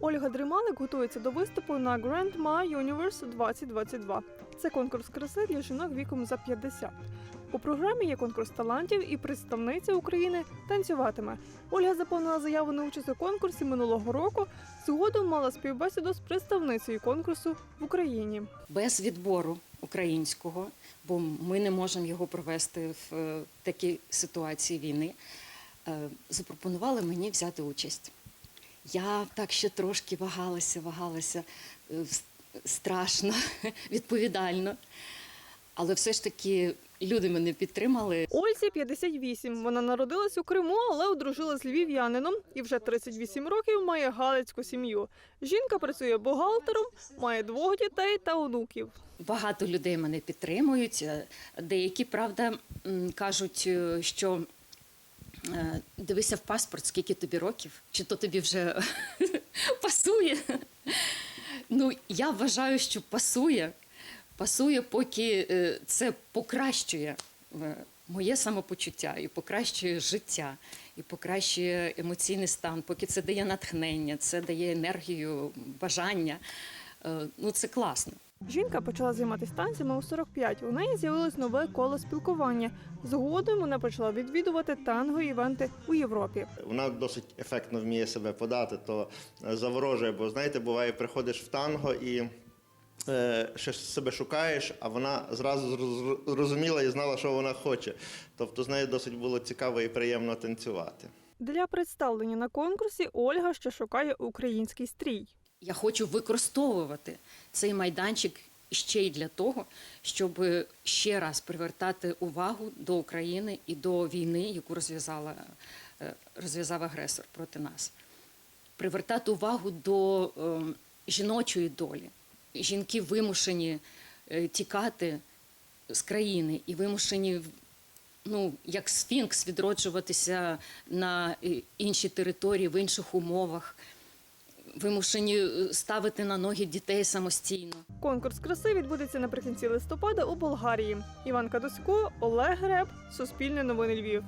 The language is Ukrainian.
Ольга Дрімалик готується до виступу на Grand Ma Universe 2022. Це конкурс краси для жінок віком за 50. У програмі є конкурс талантів і представниця України танцюватиме. Ольга заповнила заяву на участь у конкурсі минулого року. Згодом мала співбесіду з представницею конкурсу в Україні. без відбору українського, бо ми не можемо його провести в е, такій ситуації війни, запропонували мені взяти участь. Я так ще трошки вагалася, вагалася е, страшно, відповідально. Але все ж таки люди мене підтримали. Ользі 58. Вона народилась у Криму, але одружилась з львів'янином і вже 38 років має галицьку сім'ю. Жінка працює бухгалтером, має двох дітей та онуків. Багато людей мене підтримують. е, Деякі, правда, кажуть, е, що е, дивися в паспорт, скільки тобі років, чи то тобі вже пасує. Ну, я вважаю, що пасує. Пасує, поки е, це покращує е, моє самопочуття і покращує життя, і покращує емоційний стан, поки це дає натхнення, це дає енергію, бажання. Е, Ну, це класно. Жінка почала займатися танцями у 45. У неї з'явилось нове коло спілкування. Згодом вона почала відвідувати танго-івенти у Європі. Вона досить ефектно вміє себе подати, то е, заворожує, бо знаєте, буває, приходиш в танго і е, ще себе шукаєш, а вона зразу зроз- зрозуміла і знала, що вона хоче. Тобто з нею досить було цікаво і приємно танцювати. Для представлення на конкурсі Ольга ще шукає український стрій. Я хочу використовувати цей майданчик ще й для того, щоб ще раз привертати увагу до України і до війни, яку розв'язала е, розв'язав агресор проти нас. Привертати увагу до е, жіночої долі. Жінки вимушені е, тікати з країни і вимушені ну, як сфінкс відроджуватися на е, іншій території, в інших умовах, вимушені е, ставити на ноги дітей самостійно. Конкурс краси відбудеться наприкінці листопада у Болгарії. Іван Кадусько, Олег Греб, Суспільне новини Львів.